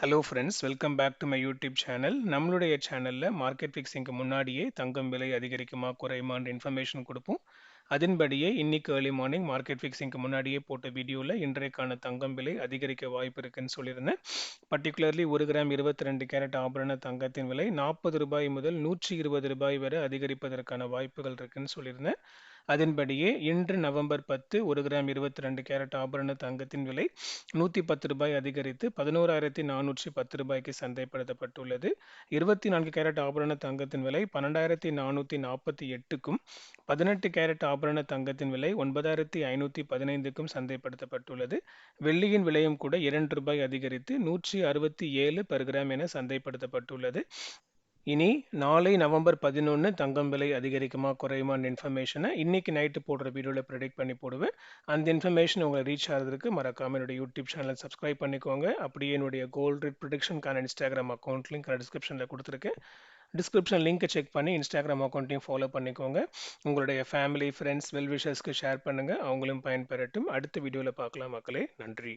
Hello friends welcome back to my YouTube channel நம்மளுடைய சேனலில் market ஃபிக்ஸிங்க்கு முன்னாடியே தங்கம் விலை அதிகரிக்குமா குறையுமான்ற இன்ஃபர்மேஷன் கொடுப்போம். அதன்படியே இன்னைக்கு ஏர்லி மார்னிங் மார்க்கெட் ஃபிக்ஸிங்க்கு முன்னாடியே போட்ட வீடியோவில் இன்றைக்கான தங்கம் விலை அதிகரிக்க வாய்ப்பு இருக்குன்னு சொல்லியிருந்தேன். பர்டிகுலர்லி ஒரு கிராம் இருபத்தி ரெண்டு கேரட் ஆபரண தங்கத்தின் விலை நாற்பது ரூபாய் முதல் நூற்றி இருபது ரூபாய் வரை அதிகரிப்பதற்கான வாய்ப்புகள் இருக்குன்னு சொல்லியிருந்தேன். அதன்படியே இன்று நவம்பர் பத்து ஒரு கிராம் இருபத்தி ரெண்டு கேரட் ஆபரண தங்கத்தின் விலை நூற்றி பத்து ரூபாய் அதிகரித்து பதினோராயிரத்தி நானூற்றி பத்து ரூபாய்க்கு சந்தைப்படுத்தப்பட்டுள்ளது. இருபத்தி நான்கு கேரட் ஆபரண தங்கத்தின் விலை பன்னெண்டாயிரத்தி நானூற்றி நாற்பத்தி எட்டுக்கும் பதினெட்டு கேரட் ஆபரண தங்கத்தின் விலை ஒன்பதாயிரத்தி ஐநூற்றி பதினைந்துக்கும் சந்தைப்படுத்தப்பட்டுள்ளது. வெள்ளியின் விலையும் கூட இரண்டு ரூபாய் அதிகரித்து நூற்றி அறுபத்தி ஏழு பெர் கிராம் என சந்தைப்படுத்தப்பட்டுள்ளது. இனி நாளை நவம்பர் பதினொன்று தங்கம் விலை அதிகரிக்குமா குறையுமான்னு இன்ஃபர்மேஷனை இன்னைக்கு நைட்டு போடுற வீடியோவில் ப்ரெடிக்ட் பண்ணி போடுவேன். அந்த இன்ஃபர்மேஷன் உங்களை ரீச் ஆகிறதுக்கு மறக்காமல் என்னுடைய யூடியூப் சேனலை சப்ஸ்கிரைப் பண்ணிக்கோங்க. அப்படியே என்னுடைய கோல்ட் ரேட் ப்ரொடிக்ஷனுக்கான இன்ஸ்டாகிராம் அக்கௌண்ட் லிங்க் நான் டிஸ்கிரிப்ஷனில் கொடுத்துருக்கேன். டிஸ்கிரிப்ஷன் லிங்க்கை செக் பண்ணி இன்ஸ்டாகிராம் அக்கௌண்ட்டையும் ஃபாலோ பண்ணிக்கோங்க. உங்களுடைய ஃபேமிலி ஃப்ரெண்ட்ஸ் வெல்விஷர்ஸ்க்கு ஷேர் பண்ணுங்கள் அவங்களும் பயன்பெறட்டும். அடுத்த வீடியோவில் பார்க்கலாம் மக்களே. நன்றி.